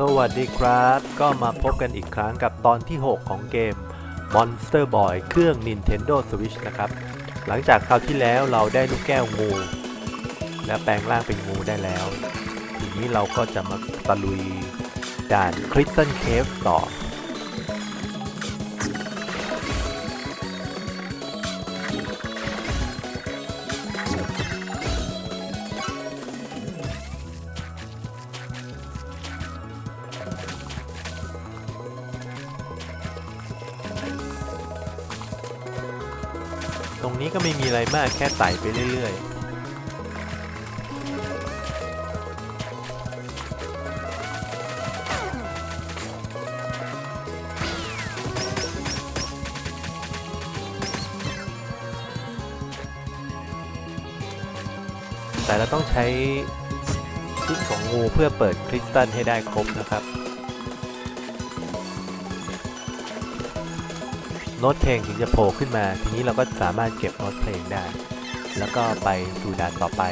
สวัสดีครับ ก็มาพบกันอีกครั้งกับตอนที่ 6 ของเกม Monster Boy เครื่อง Nintendo Switch นะครับ หลังจากคราวที่แล้วเราได้ลูกแก้วงู และแปลงร่างเป็นงูได้แล้ว ทีนี้เราก็จะมาตะลุยด่าน Crystal Cave ต่อ ตรงนี้ก็ไม่มีอะไรมากแค่ไต่ไปเรื่อยๆแต่เราต้องใช้ชิ้นของงูเพื่อเปิดคริสตัลให้ได้ครบนะครับ โน้ตเพลงถึงจะโผล่ขึ้นมา ทีนี้เราก็สามารถเก็บโน้ตเพลงได้ แล้วก็ไปสู่ด่านต่อไป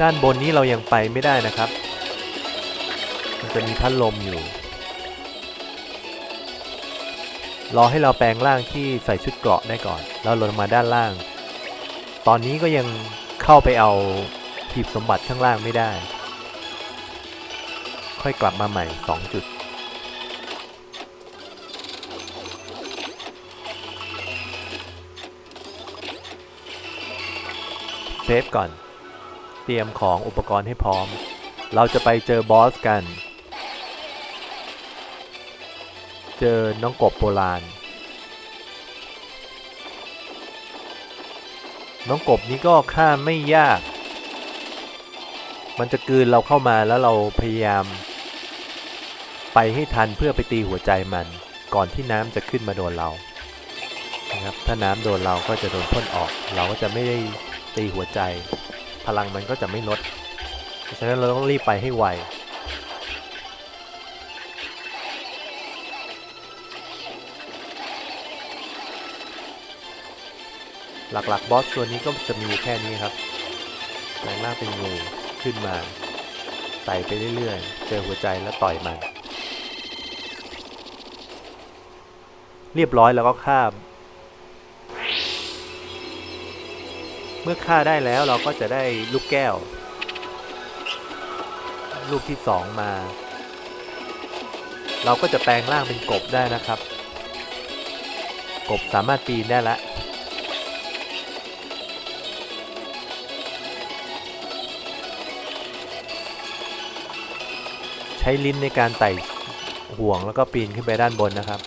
ด้านบนนี้เรายังไปไม่ได้นะครับ มันจะมีพัดลมอยู่ รอให้เราแปลงร่างที่ใส่ชุดเกราะได้ก่อน แล้วลงมาด้านล่าง ตอนนี้ก็ยังเข้าไปเอาหีบสมบัติข้างล่างไม่ได้ ค่อยกลับมาใหม่ 2 จุด เซฟก่อน เตรียมของอุปกรณ์ให้พร้อม เราจะไปเจอบอสกัน เจอน้องกบโบราณ น้องกบนี้ก็ฆ่าไม่ยาก มันจะกลืนเราเข้ามาแล้วเราพยายาม ไปให้ทันเพื่อไปตีหัวใจมัน ก่อนที่น้ำจะขึ้นมาโดนเรานะครับถ้าน้ำโดนเราก็จะโดนพ่นออก เราก็จะไม่ได้ตีหัวใจ พลังมันก็จะไม่ลด ฉะนั้นเราต้องรีบไปให้ไว หลักๆบอสตัวนี้ก็จะมีแค่นี้ครับแปลงร่างเป็นงูขึ้นมาไต่ไปเรื่อยๆ เจอหัวใจแล้วต่อยมัน เรียบร้อยแล้วก็ฆ่าเมื่อฆ่าได้แล้วเราก็จะได้ลูกแก้ว ลูกที่สองมา เราก็จะแปลงร่างเป็นกบได้นะครับ กบสามารถปีนได้แล้ว ช้ลิ้นในการไต่ห่วงแล้วก็ปีนขึ้นไปด้านบนนะครับ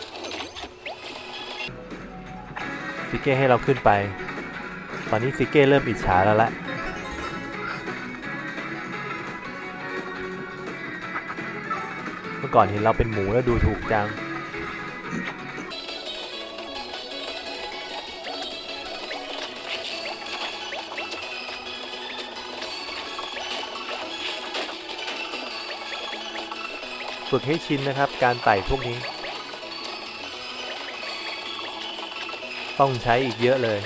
ซิเก้ให้เราขึ้นไป ตอนนี้ซิเก้เริ่มอิจฉาแล้วละเมื่อก่อนเห็นเราเป็นหมูแล้วดูถูกจัง ฝึกให้ชินนะครับ การไต่พวกนี้ ต้องใช้อีกเยอะเลย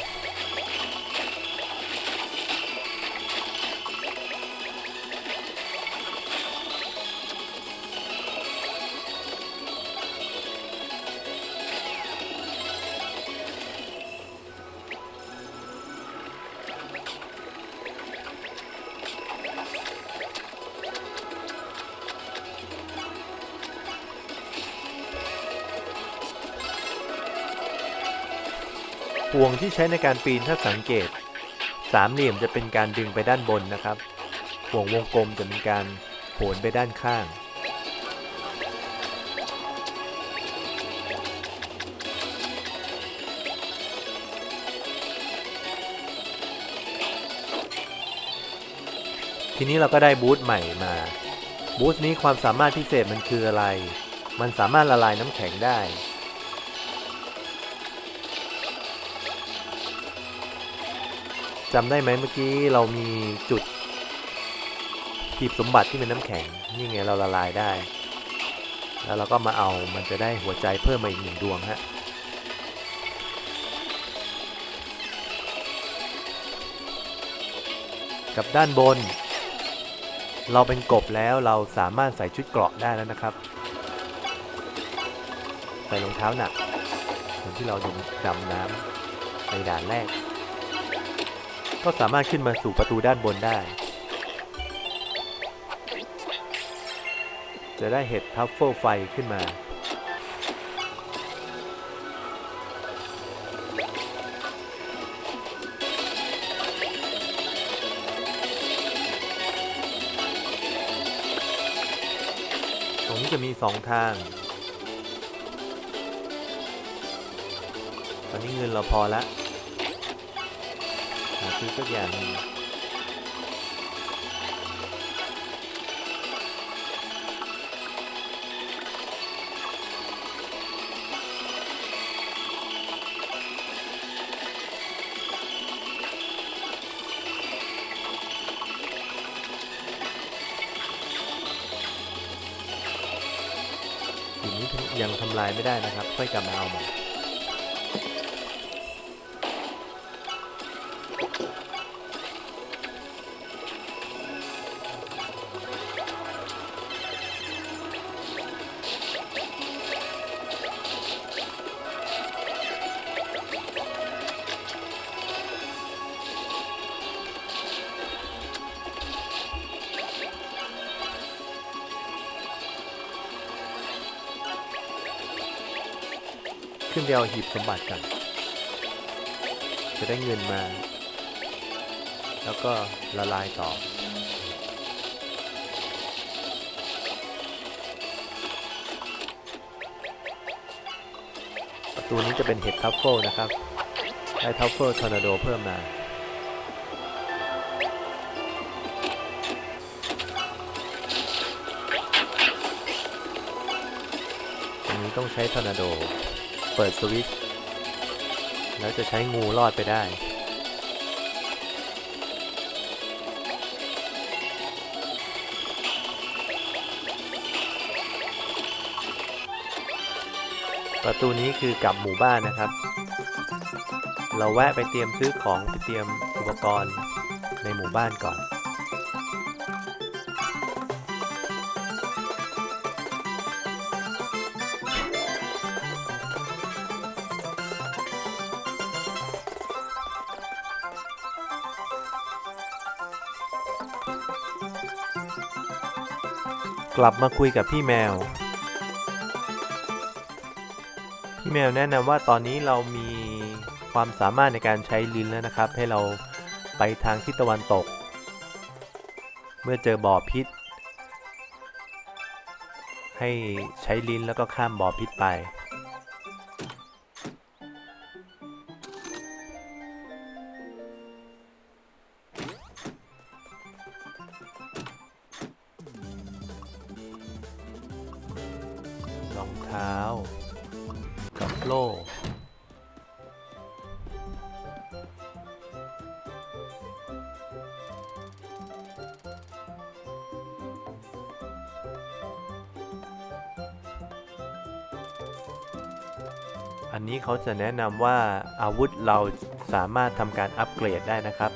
ห่วงที่ใช้ในการปีนถ้าสังเกต สามเหลี่ยมจะเป็นการดึงไปด้านบนนะครับ ห่วงวงกลมจะเป็นการโหนไปด้านข้าง ทีนี้เราก็ได้บูธใหม่มาบูธนี้ความสามารถพิเศษมันคืออะไร มันสามารถละลายน้ำแข็งได้ จำได้ไหมเมื่อกี้เรามีจุดหีบสมบัติที่เป็นน้ำแข็ง นี่ไงเราละลายได้ แล้วเราก็มาเอามันจะได้หัวใจเพิ่มมาอีกหนึ่งดวงฮะกับด้านบน เราเป็นกบแล้วเราสามารถใส่ชุดเกราะได้แล้วนะครับ ใส่รองเท้าหนักเหมือนที่เราดำดำน้ำในด่านแรก ก็สามารถขึ้นมาสู่ประตูด้านบนได้ จะได้เห็ดทัฟเฟิลไฟขึ้นมา ตรงนี้จะมีสองทาง ตอนนี้เงินเราพอและ หาซื้อสักอย่างหนึงสิ่งนี้ยังทำลายไม่ได้นะครับ ค่อยกลับมาเอาใหม่ ขึ้นไปเอาหีบสมบัติกัน จะได้เงินมา แล้วก็ละลายต่อ ประตูนี้จะเป็นเห็ดทัฟเฟิลนะครับ ได้ทัฟเฟิลทอร์นาโดเพิ่มมาตรงนี้ต้องใช้ทอร์นาโด เปิดสวิตช์แล้วจะใช้งูรอดไปได้ประตูนี้คือกลับหมู่บ้านนะครับ เราแวะไปเตรียมซื้อของไปเตรียมอุปกรณ์ในหมู่บ้านก่อน กลับมาคุยกับพี่แมว พี่แมวแนะนำว่าตอนนี้เรามีความสามารถในการใช้ลิ้นแล้วนะครับ ให้เราไปทางทิศตะวันตก เมื่อเจอบ่อพิษ ให้ใช้ลิ้นแล้วก็ข้ามบ่อพิษไป อันนี้เขาจะแนะนำว่าอาวุธเราสามารถทำการอัปเกรดได้นะครับ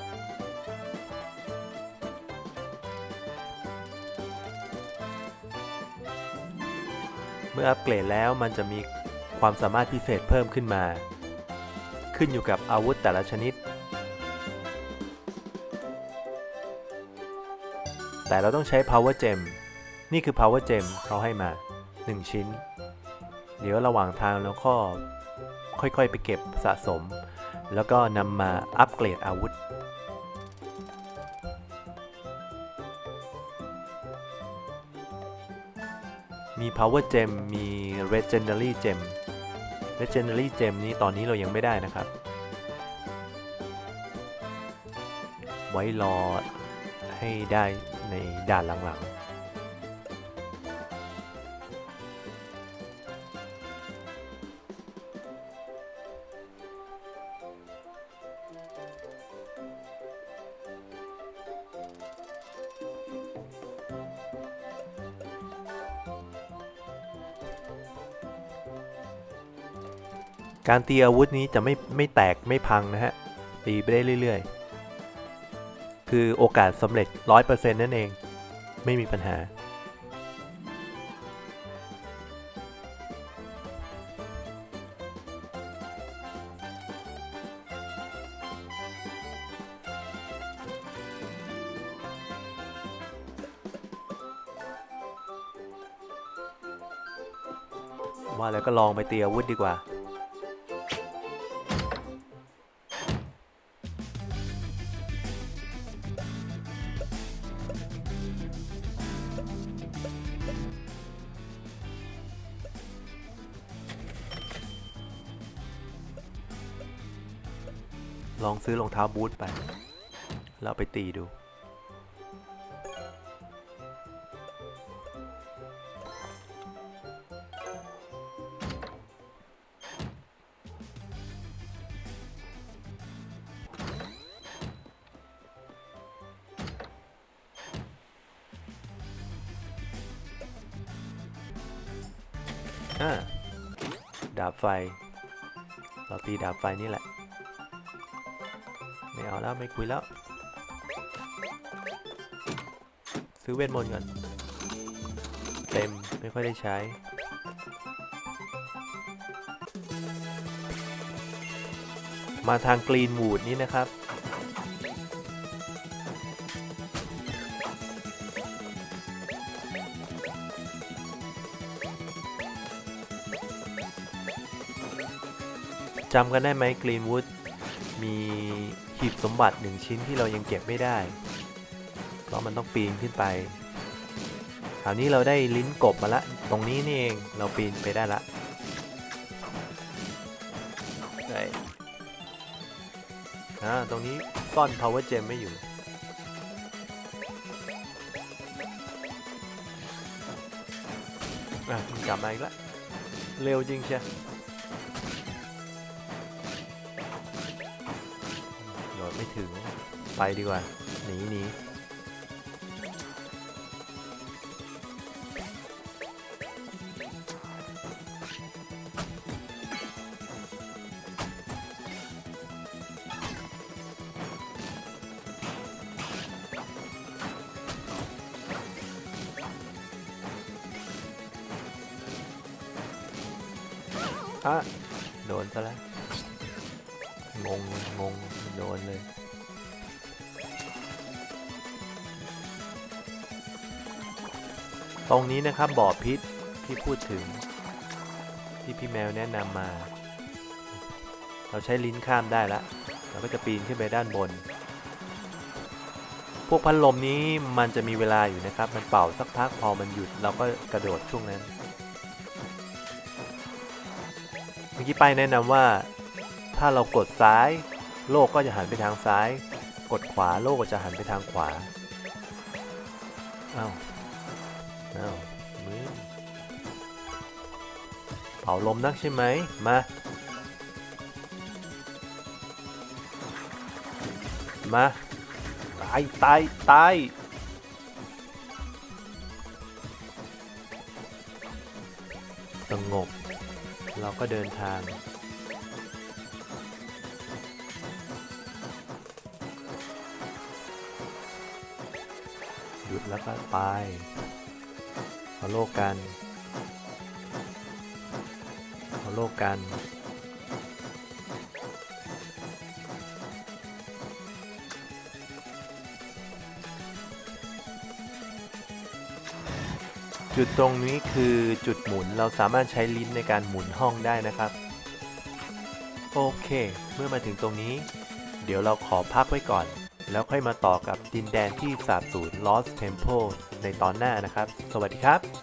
เมื่ออัปเกรดแล้วมันจะมีความสามารถพิเศษเพิ่มขึ้นมา ขึ้นอยู่กับอาวุธแต่ละชนิด แต่เราต้องใช้ power gem นี่คือ power gem เขาให้มา 1 ชิ้น เดี๋ยวระหว่างทางเราก็ ค่อยๆ ไปเก็บสะสม แล้วก็นำมาอัปเกรดอาวุธ มี power gem มี legendary gem legendary gem นี้ตอนนี้เรายังไม่ได้นะครับ ไว้รอให้ได้ในด่านหลังๆ การตีอาวุธนี้จะไม่ไม่แตกไม่พังนะฮะ ตีไปได้เรื่อยๆ คือโอกาสสำเร็จ 100%นั่นเอง ไม่มีปัญหา ว่าแล้วก็ลองไปตีอาวุธดีกว่า ลองซื้อรองเท้าบูทไปแล้วไปตีดู อ่าดาบไฟ เราตีดาบไฟนี่แหละ ไม่เอาแล้วไม่คุยแล้ว ซื้อเวทมนต์ก่อน เต็มไม่ค่อยได้ใช้มาทางกรีนวูดนี้นะครับ จำกันได้ไหมกรีนวูดมี หีบสมบัติหนึ่งชิ้นที่เรายังเก็บไม่ได้ เพราะมันต้องปีนขึ้นไป คราวนี้เราได้ลิ้นกบมาละ ตรงนี้นี่เองเราปีนไปได้ละได้อ่าตรงนี้ซ่อน power gem ไม่อยู่อะมันกลับมาอีกแล้วเร็วจริงเชียโไม่ถึง ไปดีกว่า หนีหนีอะโดนซะแล้ว งง งง ดนเลย ตรงนี้นะครับบ่อพิษที่พูดถึง ที่พี่แมวแนะนำมา เราใช้ลิ้นข้ามได้แล้วเราก็จะปีนขึ้นไปด้านบน พวกพัดลมนี้มันจะมีเวลาอยู่นะครับ มันเป่าสักพักพอมันหยุดเราก็กระโดดช่วงนั้นเมื่อกี้ไปายแนะนำว่าถ้าเรากดซ้าย โลกก็จะหันไปทางซ้าย กดขวาโลกก็จะหันไปทางขวาอ้าวอ้าวมือเผาลมนักใช่ไหมมามาตายตายตายสงบ เราก็เดินทาง หยุดแล้วก็ไปเอาโลกกันเอาโลกกัน จุดตรงนี้คือจุดหมุนเราสามารถใช้ลิ้นในการหมุนห้องได้นะครับ โอเค เมื่อมาถึงตรงนี้ เดี๋ยวเราขอพักไว้ก่อน แล้วค่อยมาต่อกับดินแดนที่สาบสูญ Lost Temple ในตอนหน้านะครับ สวัสดีครับ